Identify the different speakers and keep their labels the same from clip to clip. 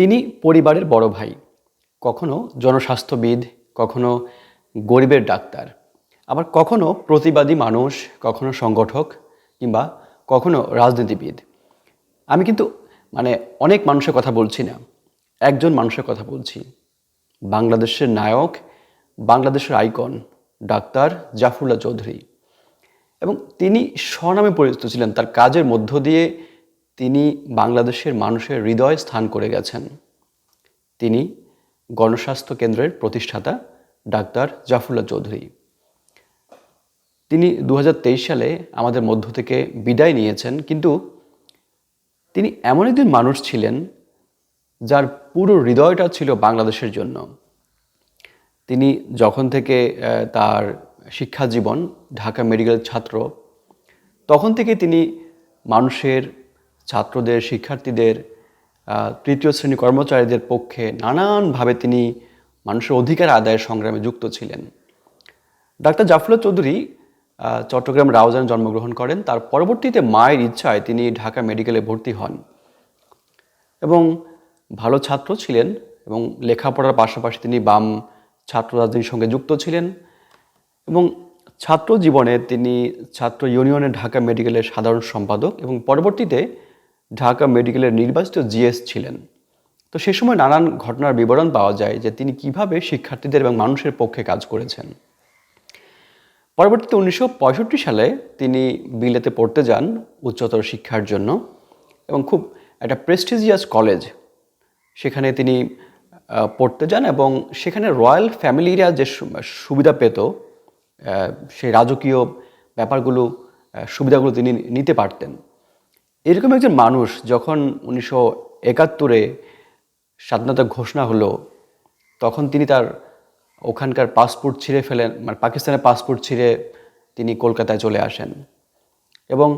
Speaker 1: তিনি পরিবারের বড় ভাই, কখনো জনস্বাস্থ্যবিদ, কখনো গরিবের ডাক্তার, আবার কখনো প্রতিবাদী মানুষ, কখনো সংগঠক কিংবা কখনো রাজনীতিবিদ। আমি কিন্তু মানে অনেক মানুষের কথা বলছি না, একজন মানুষের কথা বলছি। বাংলাদেশের নায়ক, বাংলাদেশের আইকন, ডাক্তার জাফরুল্লাহ চৌধুরী। এবং তিনি স্বনামে পরিচিত ছিলেন, তার কাজের মধ্য দিয়ে তিনি বাংলাদেশের মানুষের হৃদয় স্থান করে গেছেন। তিনি গণস্বাস্থ্য কেন্দ্রের প্রতিষ্ঠাতা ডাক্তার জাফরুল্লাহ চৌধুরী। তিনি দু হাজার তেইশ সালে আমাদের মধ্য থেকে বিদায় নিয়েছেন, কিন্তু তিনি এমন একজন মানুষ ছিলেন যার পুরো হৃদয়টা ছিল বাংলাদেশের জন্য। তিনি যখন থেকে তার শিক্ষা জীবন ঢাকা মেডিকেল ছাত্র, তখন থেকে তিনি মানুষের ছাত্রদের, শিক্ষার্থীদের তৃতীয় শ্রেণি কর্মচারীদের পক্ষে নানানভাবে তিনি মানুষের অধিকার আদায়ের সংগ্রামে যুক্ত ছিলেন। ডাক্তার জাফরুল্লাহ চৌধুরী চট্টগ্রাম রাউজান জন্মগ্রহণ করেন। তার পরবর্তীতে মায়ের ইচ্ছায় তিনি ঢাকা মেডিকেলে ভর্তি হন এবং ভালো ছাত্র ছিলেন এবং লেখাপড়ার পাশাপাশি তিনি বাম ছাত্র রাজনীতির সঙ্গে যুক্ত ছিলেন এবং ছাত্র জীবনে তিনি ছাত্র ইউনিয়নের ঢাকা মেডিকেলের সাধারণ সম্পাদক এবং পরবর্তীতে ঢাকা মেডিকেলের নির্বাচিত জিএস ছিলেন। তো সে সময় নানান ঘটনার বিবরণ পাওয়া যায় যে তিনি কীভাবে শিক্ষার্থীদের এবং মানুষের পক্ষে কাজ করেছেন। পরবর্তীতে উনিশশো পঁয়ষট্টি সালে তিনি বিলেতে পড়তে যান উচ্চতর শিক্ষার জন্য এবং খুব একটা প্রেস্টিজিয়াস কলেজ সেখানে তিনি পড়তে যান এবং সেখানে রয়্যাল ফ্যামিলিরা যে সুবিধা পেত সেই রাজকীয় ব্যাপারগুলো সুবিধাগুলো তিনি নিতে পারতেন। এরকম একজন মানুষ যখন উনিশশো একাত্তরে স্বাধীনতা ঘোষণা হলো, তখন তিনি তার ওখানকার পাসপোর্ট ছিঁড়ে ফেলেন মানে পাকিস্তানের পাসপোর্ট ছিঁড়ে তিনি কলকাতায় চলে আসেন। এবং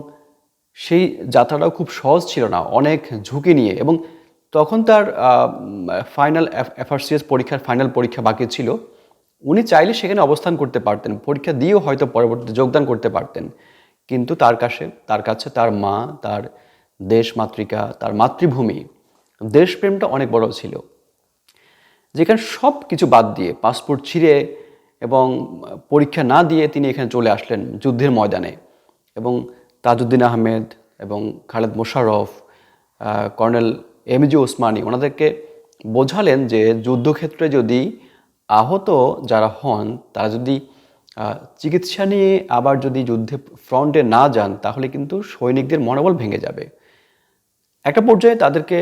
Speaker 1: সেই যাত্রাটাও খুব সহজ ছিল না, অনেক ঝুঁকি নিয়ে। এবং তখন তার ফাইনাল এফআরসিএস পরীক্ষার ফাইনাল পরীক্ষা বাকি ছিল। উনি চাইলে সেখানে অবস্থান করতে পারতেন, পরীক্ষা দিয়েও হয়তো পরবর্তীতে যোগদান করতে পারতেন। কিন্তু তার কাছে তার কাছে তার মা, তার দেশ মাতৃকা, তার মাতৃভূমি, দেশপ্রেমটা অনেক বড় ছিল। যেখানে সব কিছু বাদ দিয়ে, পাসপোর্ট ছিঁড়ে এবং পরীক্ষা না দিয়ে তিনি এখানে চলে আসলেন যুদ্ধের ময়দানে। এবং তাজউদ্দিন আহমেদ এবং Khaled Mosharraf colonel M G Osmani ওনাদেরকে বোঝালেন যে যুদ্ধক্ষেত্রে যদি আহত যারা হন, তারা যদি চিকিৎসা নিয়ে আবার যদি যুদ্ধে ফ্রন্টে না যান, তাহলে কিন্তু সৈনিকদের মনোবল ভেঙে যাবে। একটা পর্যায়ে তাদেরকে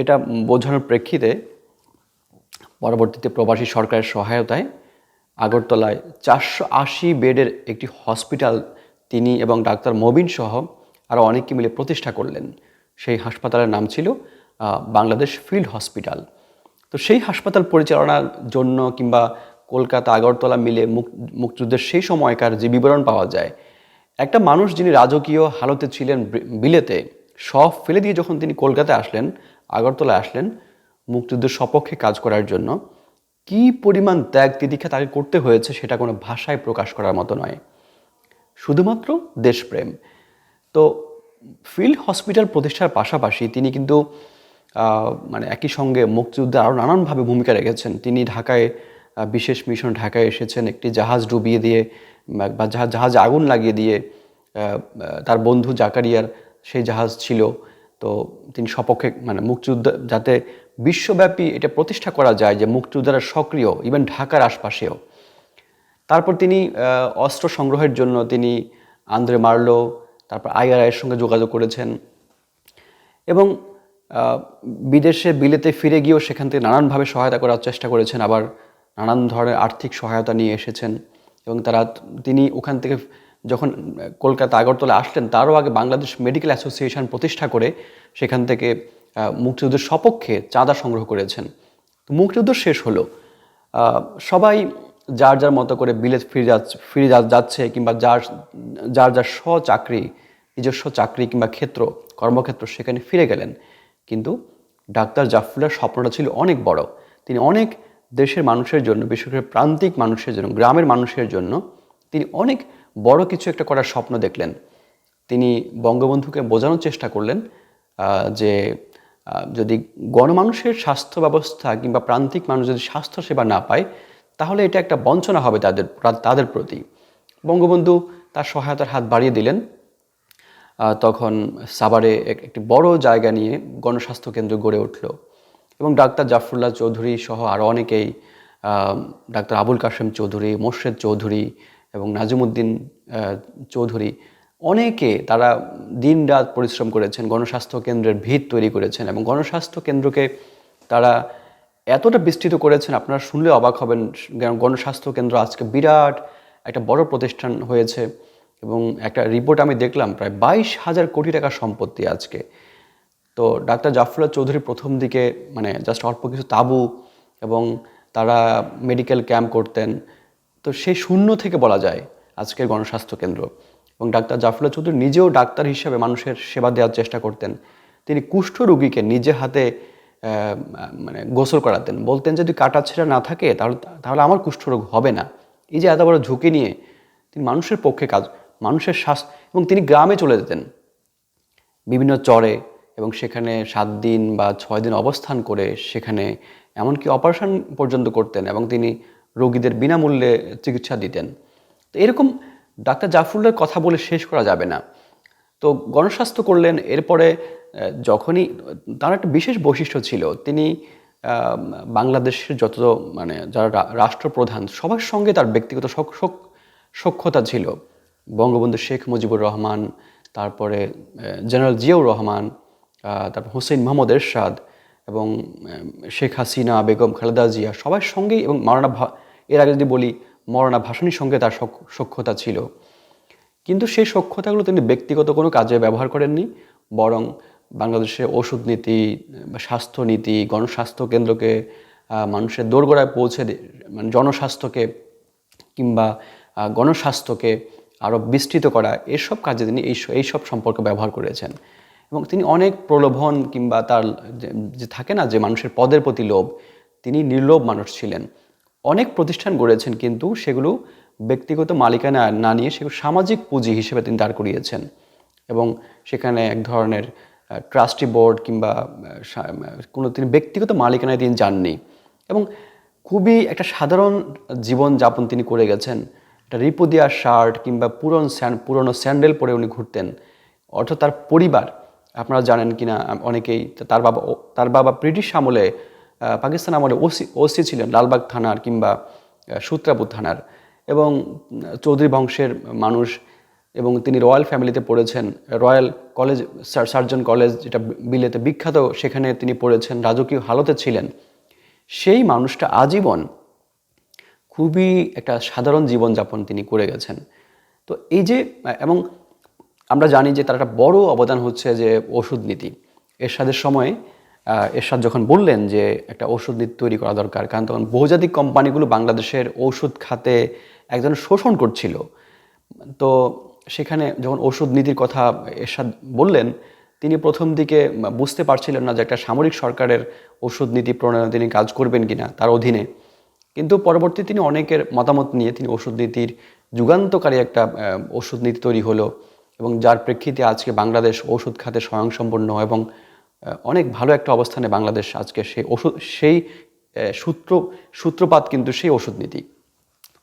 Speaker 1: এটা বোঝানোর প্রেক্ষিতে পরবর্তীতে প্রবাসী সরকারের সহায়তায় আগরতলায় চারশো আশি বেডের একটি হসপিটাল তিনি এবং ডাক্তার মবিন সহ আরও অনেকে মিলে প্রতিষ্ঠা করলেন। সেই হাসপাতালের নাম ছিল বাংলাদেশ ফিল্ড হসপিটাল। তো সেই হাসপাতাল পরিচালনার জন্য কিংবা কলকাতা, আগরতলা মিলে মুক- মুক্তিযুদ্ধের সেই সময়কার যে বিবরণ পাওয়া যায়, একটা মানুষ যিনি রাজকীয় হালতে ছিলেন বিলেতে, সব ফেলে দিয়ে যখন তিনি কলকাতায় আসলেন আগরতলায় আসলেন, মুক্তিযুদ্ধের সপক্ষে কাজ করার জন্য, কি পরিমাণ ত্যাগ তিতিক্ষা তাকে করতে হয়েছে সেটা কোনো ভাষায় প্রকাশ করার মতো নয়। শুধুমাত্র দেশপ্রেম। তো ফিল্ড হসপিটাল প্রতিষ্ঠার পাশাপাশি তিনি কিন্তু মানে একই সঙ্গে মুক্তিযুদ্ধে আরও নানানভাবে ভূমিকা রেখেছেন। তিনি ঢাকায় বিশেষ মিশন ঢাকায় এসেছেন। একটি জাহাজ ডুবিয়ে দিয়ে, বা- জাহাজ জাহাজে আগুন লাগিয়ে দিয়ে তার বন্ধু জাকারিয়ার সেই জাহাজ ছিল। তো তিনি সপক্ষে মানে মুক্তিযুদ্ধ, যাতে বিশ্বব্যাপী এটা প্রতিষ্ঠা করা যায় যে মুক্তিযোদ্ধারা সক্রিয় ইভেন ঢাকার আশপাশেও। তারপর তিনি অস্ত্র সংগ্রহের জন্য তিনি আন্দ্রে মার্লো, তারপর আইআরআইয়ের সঙ্গে যোগাযোগ করেছেন এবং বিদেশে বিলেতে ফিরে গিয়েও সেখান থেকে নানানভাবে সহায়তা করার চেষ্টা করেছেন। আবার নানান ধরনের আর্থিক সহায়তা নিয়ে এসেছেন এবং তারা তিনি ওখান থেকে যখন কলকাতা আগরতলা আসলেন, তারও আগে বাংলাদেশ মেডিকেল অ্যাসোসিয়েশন প্রতিষ্ঠা করে সেখান থেকে মুক্তিযুদ্ধের সপক্ষে চাঁদা সংগ্রহ করেছেন। মুক্তিযুদ্ধ শেষ হলো। সবাই যার যার মতো করে বিলেত ফিরে যাচ্ছে ফিরে যাচ্ছে কিংবা যার যার যার স্ব চাকরি নিজস্ব চাকরি কিংবা ক্ষেত্র, কর্মক্ষেত্র সেখানে ফিরে গেলেন। কিন্তু ডাক্তার জাফরুল্লার স্বপ্নটা ছিল অনেক বড়। তিনি অনেক দেশের মানুষের জন্য, বিশেষ করে প্রান্তিক মানুষের জন্য, গ্রামের মানুষের জন্য তিনি অনেক বড় কিছু একটা করার স্বপ্ন দেখলেন। তিনি বঙ্গবন্ধুকে বোঝানোর চেষ্টা করলেন যে যদি গণমানুষের স্বাস্থ্য ব্যবস্থা কিংবা প্রান্তিক মানুষ যদি স্বাস্থ্য সেবা না পায়, তাহলে এটা একটা বঞ্চনা হবে তাদের তাদের প্রতি। বঙ্গবন্ধু তার সহায়তার হাত বাড়িয়ে দিলেন। তখন সাভারে একটি বড় জায়গা নিয়ে গণস্বাস্থ্য কেন্দ্র গড়ে উঠল। এবং ডাক্তার জাফরুল্লাহ চৌধুরী সহ আরও অনেকেই ডাক্তার আবুল কাশেম চৌধুরী, মোর্শেদ চৌধুরী এবং নাজিমুদ্দিন চৌধুরী, অনেকে তারা দিনরাত পরিশ্রম করেছেন, গণস্বাস্থ্য কেন্দ্রের ভিত তৈরি করেছেন এবং গণস্বাস্থ্য কেন্দ্রকে তারা এতটা বিস্তৃত করেছেন, আপনারা শুনলে অবাক হবেন গণস্বাস্থ্য কেন্দ্র আজকে বিরাট একটা বড় প্রতিষ্ঠান হয়েছে এবং একটা রিপোর্ট আমি দেখলাম, প্রায় বাইশ হাজার কোটি টাকার সম্পত্তি আজকে। তো ডাক্তার জাফরুল্লাহ চৌধুরী প্রথম দিকে মানে জাস্ট অল্প কিছু তাবু এবং তারা মেডিকেল ক্যাম্প করতেন। তো সেই শূন্য থেকে বলা যায় আজকের গণস্বাস্থ্য কেন্দ্র। এবং ডাক্তার জাফরুল্লাহ চৌধুরী নিজেও ডাক্তার হিসেবে মানুষের সেবা দেওয়ার চেষ্টা করতেন। তিনি কুষ্ঠ রোগীকে নিজে হাতে মানে গোসল করাতেন। বলতেন যদি কাটা ছেঁড়া না থাকে, তাহলে তাহলে আমার কুষ্ঠরোগ হবে না। এই যে এত বড় ঝুঁকি নিয়ে তিনি মানুষের পক্ষে কাজ, মানুষের শ্বাস এবং তিনি গ্রামে চলে যেতেন। বিভিন্ন চরে এবং সেখানে সাত দিন বা ছয় দিন অবস্থান করে সেখানে এমনকি অপারেশন পর্যন্ত করতেন এবং তিনি রোগীদের বিনামূল্যে চিকিৎসা দিতেন। তো এরকম ডাক্তার জাফরুল্লার কথা বলে শেষ করা যাবে না। তো গণস্বাস্থ্য করলেন, এরপরে যখনই, তার একটা বিশেষ বৈশিষ্ট্য ছিল, তিনি বাংলাদেশের যত মানে যারা রাষ্ট্রপ্রধান, সবার সঙ্গে তার ব্যক্তিগত সখ্যতা ছিল। বঙ্গবন্ধু শেখ মুজিবুর রহমান, তারপরে জেনারেল জিয়াউর রহমান তারপর হোসেন মোহাম্মদ এরশাদ এবং শেখ হাসিনা, বেগম খালেদা জিয়া সবার সঙ্গেই এবং মরানা এর আগে যদি বলি, মরানা ভাসানির সঙ্গে তার সখ্যতা ছিল। কিন্তু সেই সক্ষতাগুলো তিনি ব্যক্তিগত কোনো কাজে ব্যবহার করেননি, বরং বাংলাদেশে ওষুধ নীতি বা স্বাস্থ্য নীতি, গণস্বাস্থ্য কেন্দ্রকে মানুষের দোরগোড়ায় পৌঁছে মানে জনস্বাস্থ্যকে কিংবা গণস্বাস্থ্যকে আরও বিস্তৃত করা, এসব কাজে তিনি এই এইসব সম্পর্ক ব্যবহার করেছেন। এবং তিনি অনেক প্রলোভন কিংবা তার যে- থাকে না যে মানুষের পদের প্রতি লোভ, তিনি নির্লোভ মানুষ ছিলেন। অনেক প্রতিষ্ঠান গড়েছেন কিন্তু সেগুলো ব্যক্তিগত মালিকানা না নিয়ে সেগুলো সামাজিক পুঁজি হিসেবে তিনি দাঁড় করিয়েছেন। এবং সেখানে এক ধরনের ট্রাস্টি বোর্ড কিংবা কোনো তিনি ব্যক্তিগত মালিকানায় তিনি যাননি। এবং খুবই একটা সাধারণ জীবন যাপন তিনি করে গেছেন। একটা রিপুদিয়া শার্ট কিংবা পুরন স্যান্ড পুরনো স্যান্ডেল পরে উনি ঘুরতেন। অর্থাৎ তার পরিবার আপনারা জানেন কিনা, অনেকেই তার বাবা তার বাবা ব্রিটিশ আমলে পাকিস্তান আমলে ওসি ওসি ছিলেন, লালবাগ থানার কিংবা সূত্রাপুর থানার। এবং চৌধুরী বংশের মানুষ এবং তিনি রয়্যাল ফ্যামিলিতে পড়েছেন। রয়্যাল কলেজ সার্জন কলেজ যেটা বিলেতে বিখ্যাত, সেখানে তিনি পড়েছেন, রাজকীয় হালতে ছিলেন। সেই মানুষটা আজীবন খুবই একটা সাধারণ জীবনযাপন তিনি করে গেছেন। তো এই যে, এবং আমরা জানি যে তার একটা বড় অবদান হচ্ছে যে ওষুধ নীতি। এরশাদের সময় এরশাদ যখন বললেন যে একটা ওষুধ নীতি তৈরি করা দরকার, কারণ তখন বহুজাতিক কোম্পানিগুলো বাংলাদেশের ওষুধ খাতে একজন শোষণ করছিল। তো সেখানে যখন ওষুধ নীতির কথা এরশাদ বললেন, তিনি প্রথম দিকে বুঝতে পারছিলেন না যে একটা সামরিক সরকারের ওষুধ নীতি প্রণয়নে তিনি কাজ করবেন কিনা তার অধীনে। কিন্তু পরবর্তী তিনি অনেকের মতামত নিয়ে তিনি ওষুধ নীতির যুগান্তকারী একটা ওষুধ নীতি তৈরি হলো। এবং যার প্রেক্ষিতে আজকে বাংলাদেশ ওষুধ খাতে স্বয়ংসম্পন্ন এবং অনেক ভালো একটা অবস্থানে বাংলাদেশ আজকে সেই ওষুধ, সেই সূত্র, সূত্রপাত কিন্তু সেই ওষুধ নীতি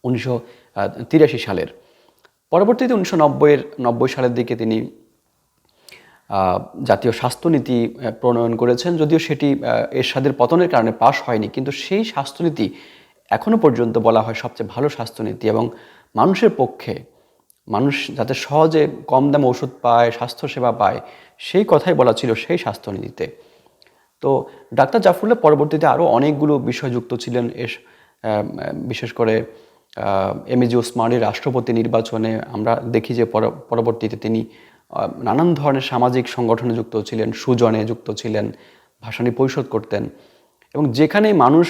Speaker 1: উনিশশো তিরাশি সালের। পরবর্তীতে উনিশশো নব্বইয়ের, নব্বই সালের দিকে তিনি জাতীয় স্বাস্থ্যনীতি প্রণয়ন করেছেন, যদিও সেটি এরশাদের পতনের কারণে পাশ হয়নি, কিন্তু সেই স্বাস্থ্যনীতি এখনও পর্যন্ত বলা হয় সবচেয়ে ভালো স্বাস্থ্যনীতি এবং মানুষের পক্ষে মানুষ যাতে সহজে কম দামে ওষুধ পায়, স্বাস্থ্যসেবা পায়, সেই কথাই বলা ছিল সেই স্বাস্থ্যনীতিতে। তো ডাক্তার জাফরুল্লাহ পরবর্তীতে আরও অনেকগুলো বিষয় যুক্ত ছিলেন। এস বিশেষ করে এমএজি ওসমানের রাষ্ট্রপতি নির্বাচনে আমরা দেখি যে পর- পরবর্তীতে তিনি নানান ধরনের সামাজিক সংগঠনে যুক্ত ছিলেন, সুজনে যুক্ত ছিলেন, ভাসানি পরিশোধ করতেন এবং যেখানে মানুষ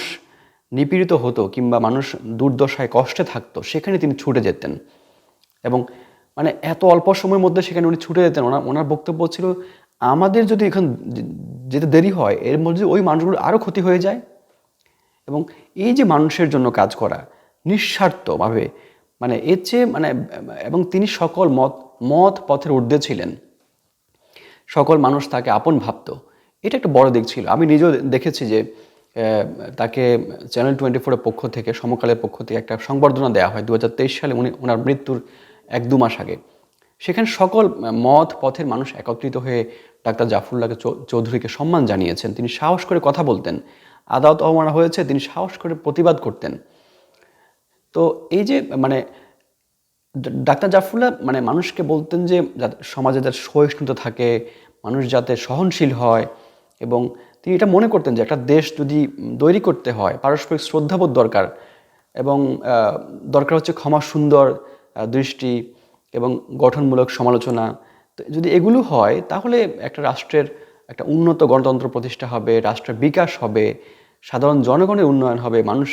Speaker 1: নিপীড়িত হতো কিংবা মানুষ দুর্দশায় কষ্টে থাকতো, সেখানে তিনি ছুটে যেতেন। এবং মানে এত অল্প সময়ের মধ্যে সেখানে উনি ছুটে যেতেন। ওনার ওনার বক্তব্য ছিল, আমাদের যদি এখন যেতে দেরি হয়, এর মধ্যে ওই মানুষগুলোর আরও ক্ষতি হয়ে যায়? এবং এই যে মানুষের জন্য কাজ করা, নিঃস্বার্থভাবে মানে এর চেয়ে মানে এবং তিনি সকল মত মত পথের ঊর্ধ্বে ছিলেন। সকল মানুষ তাকে আপন ভাবত। এটা একটা বড় দিক ছিল। আমি নিজেও দেখেছি যে তাকে চ্যানেল টোয়েন্টি ফোরের পক্ষ থেকে, সমকালের পক্ষ থেকে একটা সংবর্ধনা দেওয়া হয়। দু হাজার তেইশ সালে উনি, ওনার মৃত্যুর এক দু মাস আগে। সেখানে সকল মত পথের মানুষ একত্রিত হয়ে ডাক্তার জাফরুল্লাহকে চৌধুরীকে সম্মান জানিয়েছেন। তিনি সাহস করে কথা বলতেন। আদালত অবমাননা হয়েছে, তিনি সাহস করে প্রতিবাদ করতেন। তো এই যে মানে ডাক্তার জাফরুল্লাহ মানে মানুষকে বলতেন যে সমাজে যাতে সহিষ্ণুতা থাকে, মানুষ যাতে সহনশীল হয়, এবং তিনি এটা মনে করতেন যে, একটা দেশ যদি তৈরি করতে হয়, পারস্পরিক শ্রদ্ধাবোধ দরকার, এবং দরকার হচ্ছে ক্ষমা সুন্দর দৃষ্টি এবং গঠনমূলক সমালোচনা। যদি এগুলো হয়, তাহলে একটা রাষ্ট্রের একটা উন্নত গণতন্ত্র প্রতিষ্ঠা হবে রাষ্ট্রের বিকাশ হবে, সাধারণ জনগণের উন্নয়ন হবে, মানুষ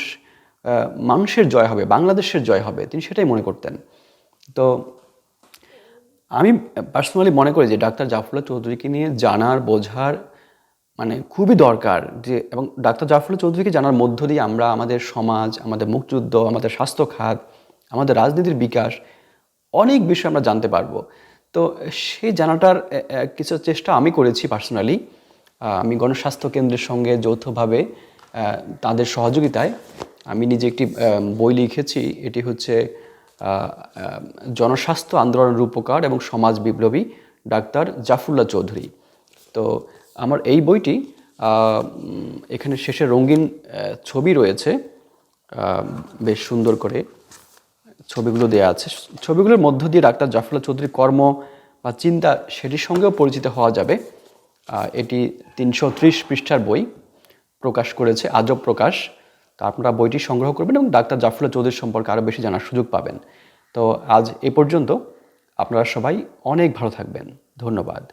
Speaker 1: মানুষের জয় হবে, বাংলাদেশের জয় হবে। তিনি সেটাই মনে করতেন। তো আমি পার্সোনালি মনে করি যে ডাক্তার জাফরুল্লাহ চৌধুরীকে নিয়ে জানার, বোঝার মানে খুবই দরকার যে, এবং ডাক্তার জাফরুল্লাহ চৌধুরীকে জানার মধ্য দিয়ে আমরা, আমাদের সমাজ, আমাদের মুক্তিযুদ্ধ, আমাদের স্বাস্থ্য খাত আমাদের রাজনীতির বিকাশ অনেক বিষয় আমরা জানতে পারব। তো সেই জানাটার কিছু চেষ্টা আমি করেছি পার্সোনালি আমি গণস্বাস্থ্য কেন্দ্রের সঙ্গে যৌথভাবে তাদের সহযোগিতায় আমি নিজে একটি বই লিখেছি। এটি হচ্ছে জনস্বাস্থ্য আন্দোলনের রূপকার এবং সমাজ বিপ্লবী ডাক্তার জাফরুল্লাহ চৌধুরী। তো আমার এই বইটি এখানে শেষে রঙিন ছবি রয়েছে বেশ সুন্দর করে। ছবিগুলো দেওয়া আছে। ছবিগুলোর মধ্য দিয়ে ডাক্তার জাফরুল্লাহ চৌধুরীর কর্ম বা চিন্তা সেটির সঙ্গেও পরিচিত হওয়া যাবে। এটি তিনশো ত্রিশ পৃষ্ঠার বই প্রকাশ করেছে, আজব প্রকাশ। তো আপনারা বইটি সংগ্রহ করবেন এবং ডাক্তার জাফরুল্লাহ চৌধুরী সম্পর্কে আরও বেশি জানার সুযোগ পাবেন। তো আজ এ পর্যন্ত আপনারা সবাই অনেক ভালো থাকবেন। ধন্যবাদ।